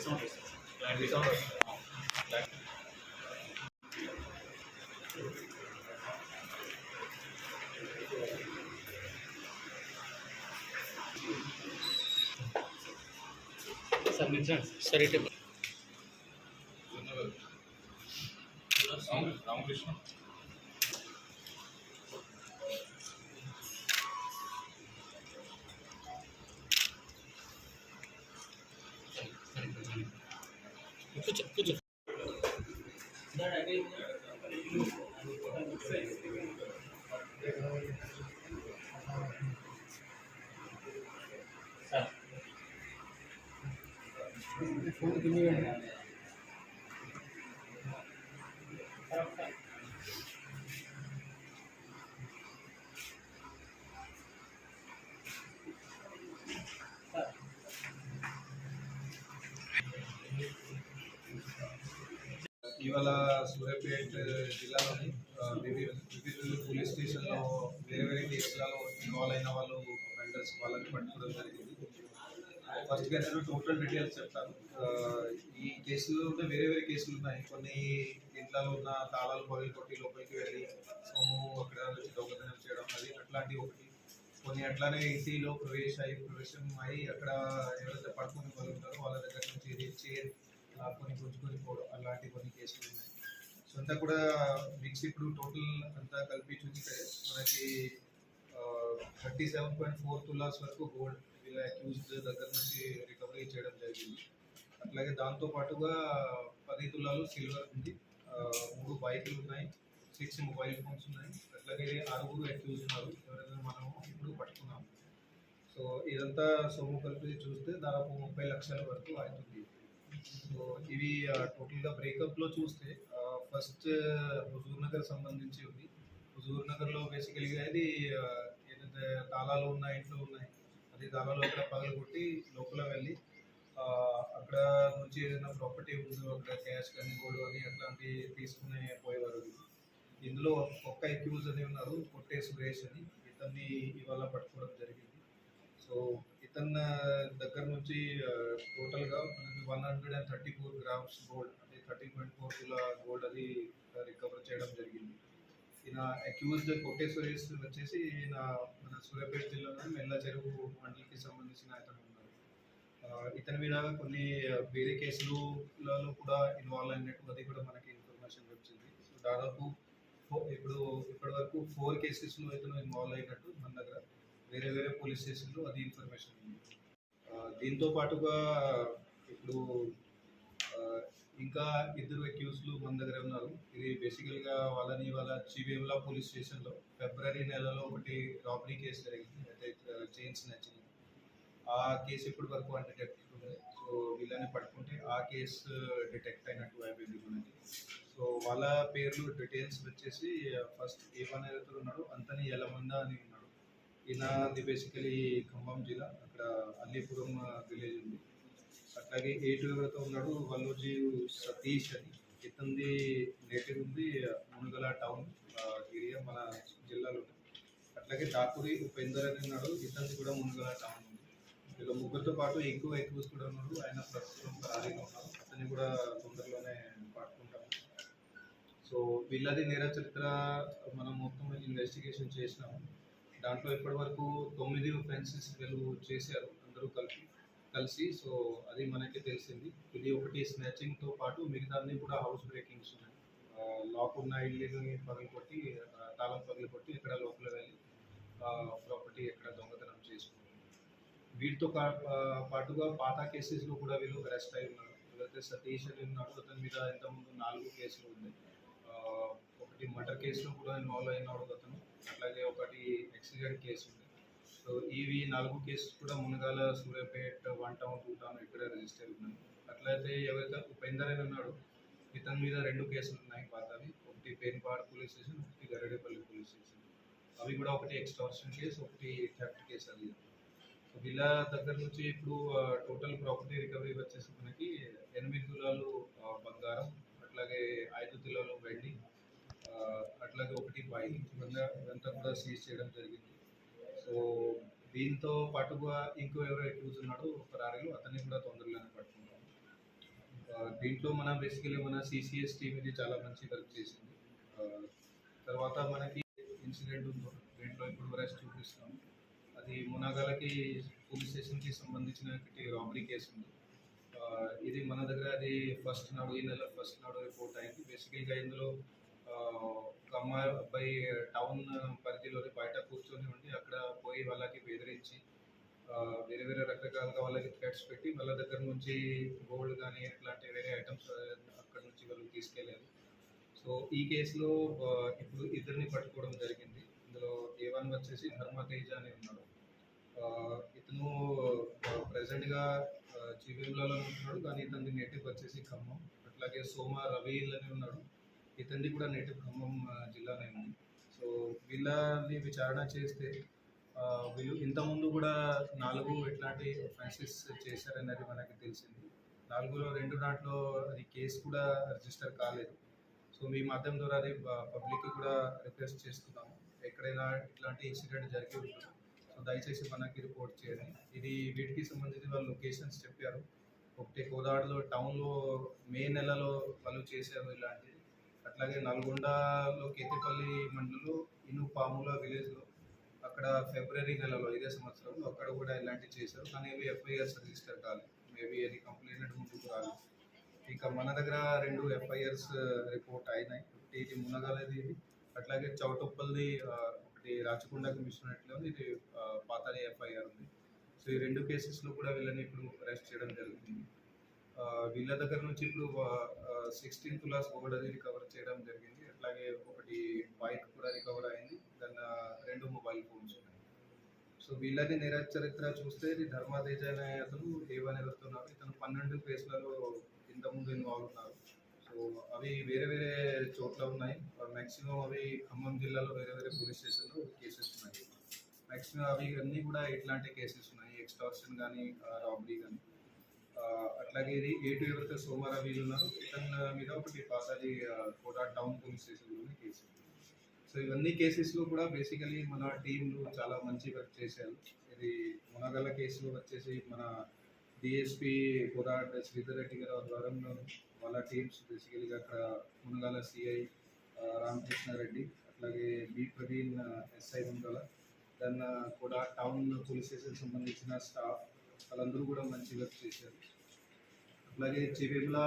Sound వస్తుంది clarity sound వస్తుంది clarity sir నిల్చోండి సరే ఇటు రామ- రామకృష్ణ फ़ोन कितनी ఇవాళ సూర్యాపేట జిల్లాలోని వివిధ వివిధ పోలీస్ స్టేషన్లో వేరే వేరే కేసులలో ఇన్వాల్వ్ అయిన వాళ్ళు వెండర్స్ వాళ్ళని పట్టుకోవడం జరిగింది. ఫస్ట్గా నేను టోటల్ డీటెయిల్స్ చెప్తాను. ఈ కేసులో ఉంటే వేరే వేరే కేసులు ఉన్నాయి. కొన్ని ఇంట్లో ఉన్న తాళాలు పగలు కొట్టి లోపలికి వెళ్ళి సోము అక్కడ నుంచి దొంగతనం చేయడం అది అట్లాంటివి ఒకటి. కొన్ని అట్లానే ఈసీలో ప్రవేశ అయి ప్రవేశం అయ్యి అక్కడ ఎవరైతే పడుకునే వాళ్ళు ఉంటారో వాళ్ళ దగ్గర నుంచి ఇది చైర్ కొన్ని గుంజుకొని పోవడం అలాంటి కొన్ని కేసులు ఉన్నాయి. సో అంతా కూడా మిక్స్ ఇప్పుడు టోటల్ అంతా కలిపి చూస్తే మనకి thirty seven point four tolas వరకు గోల్డ్ ఇలా అక్యూజ్డ్ దగ్గర నుంచి రికవరీ చేయడం జరిగింది. అట్లాగే దాంతో పాటుగా పది తులాలు సిల్వర్ ఉంది. మూడు బైకులు ఉన్నాయి. సిక్స్ మొబైల్ ఫోన్స్ ఉన్నాయి. అట్లాగే ఆరుగురు అక్యూజ్ ఉన్నారు. ఎవరైనా మనం ఇప్పుడు పట్టుకున్నాము. సో ఇదంతా సొమ్ము కలిపి చూస్తే దాదాపు ముప్పై లక్షల వరకు అవుతుంది. సో ఇవి టోటల్గా బ్రేకప్లో చూస్తే ఫస్ట్ హుజూర్ నగర్ సంబంధించి ఉంది. హుజూర్ నగర్లో బేసికల్గా ఇది ఏదైతే తాళాలు ఉన్నాయి ఇంట్లో ఉన్నాయి అది తాళాలు అక్కడ పగలు కొట్టి లోపల వెళ్ళి అక్కడ నుంచి ఏదైనా ప్రాపర్టీ ఉందో అక్కడ క్యాష్ కానీ గోల్డ్ అని అట్లాంటివి తీసుకునే పోయేవారు. ఇందులో ఒక్క ఎక్యూజ్ అని ఉన్నారు కొట్టే సురేష్ అని. ఇతన్ని ఇవాళ పట్టుకోవడం జరిగింది. సో ఇతని దగ్గర నుంచి టోటల్గా మనకి one hundred and thirty four grams gold అంటే thirty point four kilo gold అది రికవర్ చేయడం జరిగింది. ఈయన అక్యూజ్డ్ కొట్టే వచ్చేసి ఈయన మన సూర్యాపేట జిల్లాలోని మెల్ల చెరువు మండలికి సంబంధించిన అతను ఉన్నారు ఇతని మీద కొన్ని వేరే కేసులలో కూడా ఇన్వాల్వ్ అయినట్టు అది కూడా మనకి ఇన్ఫర్మేషన్ వచ్చింది. సో దాదాపు ఇప్పుడు ఇప్పటి వరకు ఫోర్ కేసెస్లో ఇతను ఇన్వాల్వ్ అయినట్టు మన దగ్గర వేరే వేరే పోలీస్ స్టేషన్లో అది ఇన్ఫర్మేషన్ ఉంది. దీంతో పాటుగా ఇప్పుడు ఇంకా ఇద్దరు అక్యూస్లు మన దగ్గర ఉన్నారు. ఇది బేసికల్గా వాళ్ళని వాళ్ళ చివేములా పోలీస్ స్టేషన్లో ఫిబ్రవరి నెలలో ఒకటి రాబరీ కేసు జరిగింది. అయితే చైన్స్ నచ్చింది ఆ కేసు ఇప్పటి వరకు డిటెక్ట్ ఉంది సో వీళ్ళని పట్టుకుంటే ఆ కేసు డిటెక్ట్ అయినట్టు అయిపోయింది మనకి. సో వాళ్ళ పేర్లు డీటెయిల్స్ వచ్చేసి ఫస్ట్ ఏ వన్ ఉన్నాడో అంతని ఎలమంద అని ఉన్నాడు బేసికలీ ఖమ్మం జిల్లా అక్కడ అల్లీపురం విలేజ్ ఉంది. అట్లాగే ఏ టూ ఎవరైతే ఉన్నాడు వల్లోజీ సతీష్ అని. ఇతంది నేటివ్ ఉంది మునుగల టౌన్ ఏరియా మన జిల్లాలో అట్లాగే ఠాకూరి ఉపేందర్ అని ఉన్నాడు ఇతంది కూడా మునుగల టౌన్ ఉంది. ఇక ముగ్గురితో పాటు ఎక్కువ ఎక్కువ కూడా ఉన్నాడు ఆయన ప్రస్తుతం ఖాళీగా ఉన్నారు. అతన్ని కూడా తొందరలోనే పాడుకుంటాము. సో వీళ్ళది నేర చరిత్ర మనం మొత్తం ఇన్వెస్టిగేషన్ చేసినాము. దాంట్లో ఇప్పటి వరకు తొమ్మిది ఒఫెన్సెస్ వీళ్ళు చేశారు అందరూ కలిపి కలిసి. సో అది మనకి తెలిసింది. ఇది ఒకటి స్నాచింగ్తో పాటు మిగతాన్ని కూడా హౌస్ బ్రేకింగ్స్ ఉన్నాయి. లాక్ ఉన్న ఇల్లుని పగలు కొట్టి తాళం పగలు కొట్టి ఇక్కడ లోపల వెళ్ళి ప్రాపర్టీ ఎక్కడ దొంగతనం చేసుకుంది వీటితో పాటుగా పాత కేసెస్లో కూడా వీళ్ళు అరెస్ట్ అయి ఉన్నారు. ఎవరైతే సతీష్ అని ఉన్నాడు అతని మీద ఇంతకుముందు నాలుగు కేసులు ఉన్నాయి. ఒకటి మర్డర్ కేసులో కూడా ఇన్వాల్వ్ అయినాడు అతను అట్లాగే ఒకటి యాక్సిడెంట్ కేసు ఉంది. సో ఇవి నాలుగు కేసులు కూడా Munagala Suryapet one town two town ఇక్కడ రిజిస్టర్ ఉన్నాయి అట్లయితే ఎవరైతే ఉపేందర్ అని ఉన్నాడు ఇతని మీద రెండు కేసులు ఉన్నాయి పాతవి. ఒకటి పేన్పాడు పోలీస్ స్టేషన్ ఒకటి గరడేపల్లి పోలీస్ స్టేషన్. అవి కూడా ఒకటి ఎక్స్టార్షన్ కేసు ఒకటి థెఫ్ట్ కేసు అది. సో వీళ్ళ దగ్గర నుంచి ఇప్పుడు టోటల్ ప్రాపర్టీ రికవరీ వచ్చేసి మనకి ఎనిమిది తులాలు బంగారం అట్లాగే ఐదు తులాలు వెండి అట్లాగే ఒకటి బైక్ ఇవన్నీ ఇదంతా కూడా సీజ్ చేయడం జరిగింది. సో దీంతో పాటుగా ఇంకో ఎవరో అక్యూజ్ ఉన్నాడో ఫరారీలో అతన్ని కూడా తొందరలోనే పట్టుకున్నాం. దీంట్లో మన బేసికలీ మన సిసిఎస్ టీమ్ ఇది చాలా మంచి వర్క్ చేసింది. తర్వాత మనకి ఇన్సిడెంట్ ఉందో. దీంట్లో ఇప్పుడు రెస్ట్ చూపిస్తాం అది మునాగాలకి పోలీస్ స్టేషన్కి సంబంధించిన రాబరీ కేసు ఉంది. ఇది మన దగ్గర అది ఫస్ట్ నాడు ఈ నెల ఫస్ట్ నాడు రిపోర్ట్ అయింది. బేసికల్గా ఇందులో అమ్మాయి అబ్బాయి టౌన్ పరిధిలోని బయట కూర్చొని ఉండి అక్కడ పోయి వాళ్ళకి బెదిరించి వేరే వేరే రకరకాలుగా వాళ్ళకి థ్రెట్స్ పెట్టి వాళ్ళ దగ్గర నుంచి గోల్డ్ కానీ ఇట్లాంటి వేరే ఐటమ్స్ అక్కడ నుంచి వాళ్ళు తీసుకెళ్ళారు సో ఈ కేసులో ఇప్పుడు ఇద్దరిని పట్టుకోవడం జరిగింది. ఇందులో ఏ వన్ వచ్చేసి ధర్మతేజ అని ఉన్నాడు. ఇతను ప్రజెంట్గా చివేములలో ఉంటున్నాడు కానీ ఇతని నేటివ్ వచ్చేసి ఖమ్మం. అట్లాగే సోమ రవి అని ఉన్నాడు. ఇతన్ని కూడా నేటి ఖమ్మం జిల్లానే ఉంది. సో వీళ్ళని విచారణ చేస్తే వీళ్ళు ఇంతకుముందు కూడా నాలుగు ఎట్లాంటి అఫెన్సెస్ చేశారనేది మనకి తెలిసింది. నాలుగులో రెండు దాంట్లో అది కేసు కూడా రిజిస్టర్ కాలేదు. సో మీ మాధ్యమం ద్వారా అది పబ్లిక్కి కూడా రిక్వెస్ట్ చేస్తున్నాము. ఎక్కడైనా ఇట్లాంటి ఇన్సిడెంట్ జరిగి ఉంటుంది సో దయచేసి మనకి రిపోర్ట్ చేయండి. ఇది వీటికి సంబంధించి వాళ్ళు లొకేషన్స్ చెప్పారు. ఒకటి కోదాడలో టౌన్లో మే నెలలో వాళ్ళు చేశారు ఇలాంటిది అట్లాగే నల్గొండలో కేతిపల్లి మండలు ఇను పాముల విలేజ్లో అక్కడ ఫిబ్రవరి నెలలో ఇదే సంవత్సరంలో అక్కడ కూడా ఇలాంటివి చేశారు. కానీ ఇవి ఎఫ్ఐఆర్స్ రిజిస్టర్ కాలేదు. మేబీ అది కంప్లైంట్ ముందుకు రాలేదు. ఇంకా మన దగ్గర రెండు ఎఫ్ఐఆర్స్ రిపోర్ట్ అయినాయి. ఒకటి ఇది మునగాలది ఇది. అట్లాగే చౌటుప్పల్ది ఒకటి రాచకొండ కమిషనరేట్లో ఉంది. ఇది పాతాలి ఎఫ్ఐఆర్ ఉంది. సో ఈ రెండు కేసెస్లో కూడా వీళ్ళని ఇప్పుడు అరెస్ట్ చేయడం జరుగుతుంది. వీళ్ళ దగ్గర నుంచి ఇప్పుడు సిక్స్టీన్ తులాస్ గోల్డ్ అనేది రికవర్ చేయడం జరిగింది. అట్లాగే ఒకటి బైక్ కూడా రికవర్ అయింది. దాని రెండు మొబైల్ ఫోన్స్ ఉన్నాయి. సో వీళ్ళది నిరచరిత్ర చూస్తే ఇది ధర్మాదేజ్ అనే అతను ఏవని వెళ్తున్నారు ఇతను పన్నెండు కేసులలో ఇంతకుముందు ఇన్వాల్వ్ ఉన్నారు. సో అవి వేరే వేరే చోట్ల ఉన్నాయి. మ్యాక్సిమం అవి ఖమ్మం జిల్లాలో వేరే వేరే పోలీస్ స్టేషన్లో కేసెస్ ఉన్నాయి. మ్యాక్సిమం అవి అన్నీ కూడా ఇట్లాంటి కేసెస్ ఉన్నాయి. ఎక్స్టార్షన్ కానీ రాబరీ కానీ. అట్లాగే ఇది ఏటు ఎవరైతే సోమారా వీళ్ళు ఉన్నారో ఇతని మీద ఒకటి పాసాది కోటా టౌన్ పోలీస్ స్టేషన్లోనే కేసు సో ఇవన్నీ కేసెస్లో కూడా బేసికలీ మన టీంలు చాలా మంచి వర్క్ చేశారు. ఇది మునగల కేసులో వచ్చేసి మన డిఎస్పి కోదాట్ శ్రీధర్ రెడ్డి గారి ఆధ్వర్యంలో వాళ్ళ టీమ్స్ బేసికలీగా అక్కడ మునగాల సిఐ రామకృష్ణారెడ్డి అట్లాగే బి ప్రవీణ్ ఎస్ఐ మునగాల దాన్ని కూడా టౌన్ పోలీస్ స్టేషన్ సంబంధించిన స్టాఫ్ వాళ్ళందరూ కూడా మంచి వర్క్ చేశారు. అలాగే చివేముల